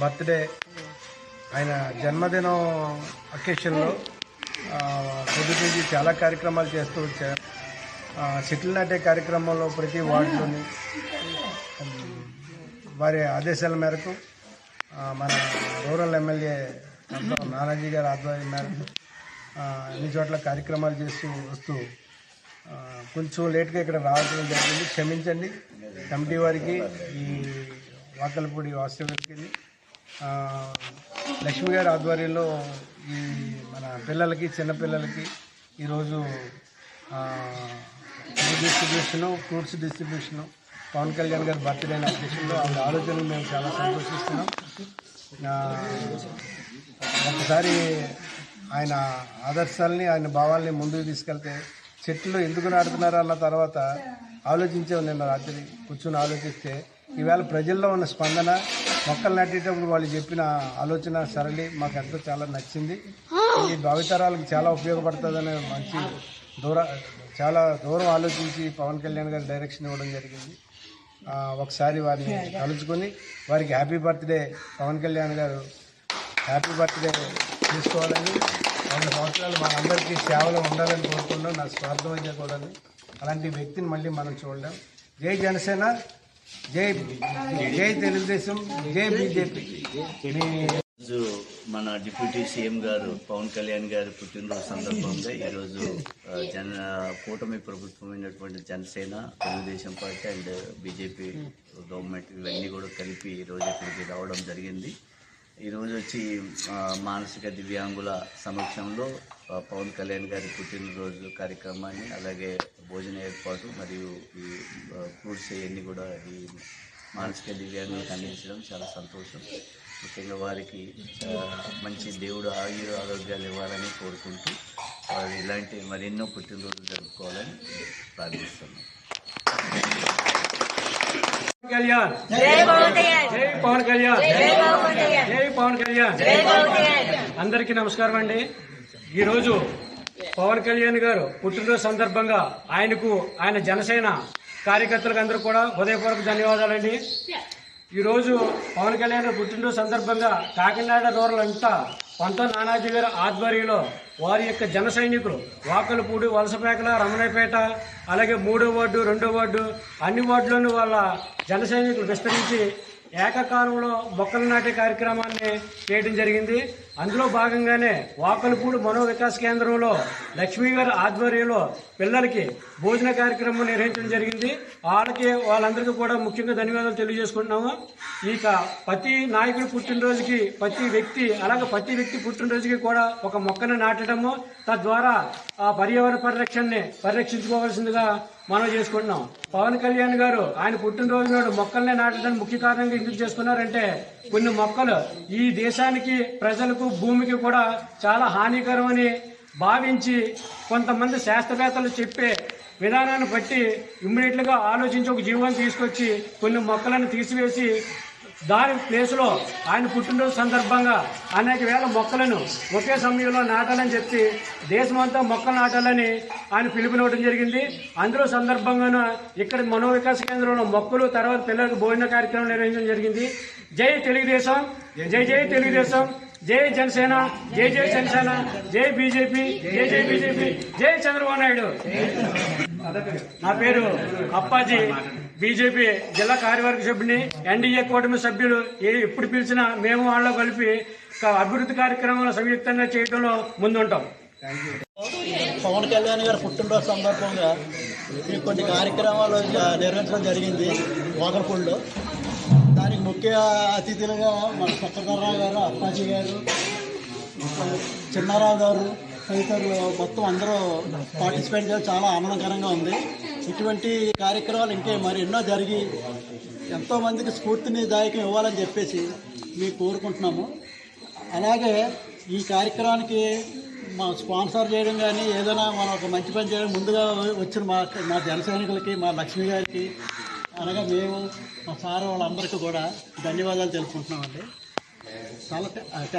Birthday ఆయన జన్మదినం అకేషన్లో పొద్దు నుంచి చాలా కార్యక్రమాలు చేస్తూ వచ్చారు. ఆ, చెట్లు నాటే కార్యక్రమంలో ప్రతి వార్డులోని వారి ఆదేశాల మేరకు మన రూరల్ ఎమ్మెల్యే డాక్టర్ నానాజీ గారి ఆధ్వర్యం మేరకు అన్ని చోట్ల కార్యక్రమాలు చేస్తూ వస్తూ కొంచెం లేట్గా ఇక్కడ రావడం జరిగింది. క్షమించండి. కమిటీ వారికి ఈ వాకలపూడి వాస్తవ్యులకి ఆ, లక్ష్మి గారి ఆధ్వర్యంలో ఈ మన పిల్లలకి చిన్నపిల్లలకి ఈరోజు food distribution fruits distribution Pawan Kalyan గారి బర్త్డే అధ్యక్షుల్లో ఆవిడ ఆలోచనలు మేము చాలా సంతోషిస్తున్నాం. ఒకసారి ఆయన ఆదర్శాలని ఆయన భావాల్ని ముందుకు తీసుకెళ్తే చెట్లు ఎందుకు నాటుతున్నారు అన్న తర్వాత ఆలోచించాం నిన్న రాత్రి. కూర్చొని ఆలోచిస్తే ఈవేళ ప్రజల్లో ఉన్న స్పందన మొక్కలు నాటేటప్పుడు వాళ్ళు చెప్పిన ఆలోచన సరళి మాకు ఎంతో చాలా నచ్చింది. ఇది భావితరాలకు చాలా ఉపయోగపడుతుందనే మంచి దూర చాలా దూరం ఆలోచించి పవన్ కళ్యాణ్ గారి డైరెక్షన్ ఇవ్వడం జరిగింది. ఒకసారి వారిని కలుసుకొని వారికి హ్యాపీ బర్త్డే పవన్ కళ్యాణ్ గారు. హ్యాపీ బర్త్డే తీసుకోవాలని వంద సంవత్సరాలు మనందరికీ సేవలు ఉండాలని కోరుకున్నాం నా స్వార్థం అయితే కూడా అలాంటి వ్యక్తిని మళ్ళీ మనం చూడలేం. జై జనసేన. జై జై తెలుగుదేశం జై బీజేపీ. మన డిప్యూటీ సీఎం గారు పవన్ కళ్యాణ్ గారి పుట్టినరోజు సందర్భంగా ఈరోజు జన కూటమి ప్రభుత్వమైనటువంటి Janasena Telugudesam party and BJP government ఇవన్నీ కూడా కలిపి ఈరోజు ఇక్కడికి రావడం జరిగింది. ఈరోజు వచ్చి మానసిక దివ్యాంగుల సమక్షంలో పవన్ కళ్యాణ్ గారి పుట్టినరోజు కార్యక్రమాన్ని అలాగే భోజన ఏర్పాటు మరియు ఈ ఫ్రూట్స్ ఇవన్నీ కూడా ఈ మానసిక దివ్యాంగులకు అందించడం చాలా సంతోషం. ముఖ్యంగా వారికి మంచి దేవుడు ఆయుర ఆరోగ్యాలు ఇవ్వాలని కోరుకుంటూ వారు ఇలాంటి మరెన్నో పుట్టినరోజులు జరుపుకోవాలని ప్రార్థిస్తున్నాం. కళ్యాణ్. జై పవన్ కళ్యాణ్. జై పవన్ కళ్యాణ్. అందరికీ నమస్కారం అండి. ఈరోజు పవన్ కళ్యాణ్ గారు పుట్టినరోజు సందర్భంగా ఆయనకు ఆయన జనసేన కార్యకర్తలకు అందరూ కూడా హృదయపూర్వక ధన్యవాదాలండి. ఈరోజు పవన్ కళ్యాణ్ గారి పుట్టినరోజు సందర్భంగా కాకినాడ రూరల్ అంతా పంత నానాజీ గారి ఆధ్వర్యంలో వారి యొక్క జన సైనికులు వాకలపూడి వలసపేకల రమణపేట అలాగే మూడో వార్డు రెండో వార్డు అన్ని వార్డులను వాళ్ళ జన సైనికులు విస్తరించి ఏకకాలంలో మొక్కలు నాటే కార్యక్రమాన్ని చేయడం జరిగింది. అందులో భాగంగానే వాకలపూడి మనోవికాస్ కేంద్రంలో లక్ష్మీ గారి ఆధ్వర్యంలో పిల్లలకి భోజన కార్యక్రమం నిర్వహించడం జరిగింది. వాళ్ళకి వాళ్ళందరికీ కూడా ముఖ్యంగా ధన్యవాదాలు తెలియజేసుకుంటున్నాము. ఇక ప్రతి నాయకుడి పుట్టినరోజుకి ప్రతి వ్యక్తి అలాగే ప్రతి వ్యక్తి పుట్టినరోజుకి కూడా ఒక మొక్కను నాటడము. తద్వారా ఆ పర్యావరణ పరిరక్షణని పరిరక్షించుకోవాల్సిందిగా మనం చేసుకుంటున్నాం. పవన్ కళ్యాణ్ గారు ఆయన పుట్టినరోజు నాడు మొక్కల్ని నాటడానికి ముఖ్య కారణంగా ఎందుకు చేసుకున్నారంటే కొన్ని మొక్కలు ఈ దేశానికి ప్రజలకు భూమికి కూడా చాలా హానికరమని భావించి కొంతమంది శాస్త్రవేత్తలు చెప్పే విధానాన్ని బట్టి ఇమ్మీడియట్గా ఆలోచించి ఒక జీవం తీసుకొచ్చి కొన్ని మొక్కలను తీసివేసి దాని ప్లేస్లో ఆయన పుట్టినరోజు సందర్భంగా అనేక వేల మొక్కలను ఒకే సమయంలో నాటాలని చెప్పి దేశమంతా మొక్కలు నాటాలని ఆయన పిలుపునివ్వడం జరిగింది. అందులో సందర్భంగానూ ఇక్కడ మనోవికాస కేంద్రంలో మొక్కలు తర్వాత పిల్లలకు భోజన కార్యక్రమం నిర్వహించడం జరిగింది. జై తెలుగుదేశం. జై జై తెలుగుదేశం. జై జనసేన జై జై జనసేన జై బీజేపీ జై జై బీజేపీ జై చంద్రబాబు నాయుడు. నా పేరు అప్పాజీ. బీజేపీ జిల్లా కార్యవర్గ సభ్యుని ఎన్డీఏ కూటమి సభ్యులు ఏ ఎప్పుడు పిలిచినా మేము వాళ్ళలో కలిపి ఒక అభివృద్ధి కార్యక్రమాలు సంయుక్తంగా చేయడంలో ముందుంటాం. పవన్ కళ్యాణ్ గారి పుట్టినరోజు సందర్భంగా ఈ కొన్ని కార్యక్రమాలు నిర్వహించడం జరిగింది. వాగర్పూడిలో ముఖ్య అతిథులుగా మన చక్రధరరావు గారు అప్పాజీ గారు చిన్నారావు గారు తదితరులు మొత్తం అందరూ పార్టిసిపేట్ చేయడం చాలా ఆనందకరంగా ఉంది. ఇటువంటి కార్యక్రమాలు ఇంకే మరి ఎన్నో జరిగి ఎంతోమందికి స్ఫూర్తిని దాయకం ఇవ్వాలని చెప్పేసి మేము కోరుకుంటున్నాము. అలాగే ఈ కార్యక్రమానికి మా స్పాన్సర్ చేయడం కానీ ఏదైనా మనం ఒక మంచి పని చేయడం ముందుగా వచ్చిన మా మా జనసైనికులకి మా లక్ష్మి గారికి అనగా మేము మా సార్ వాళ్ళందరికీ కూడా ధన్యవాదాలు తెలుపుకుంటున్నామండి. చాలా థ్యాంక్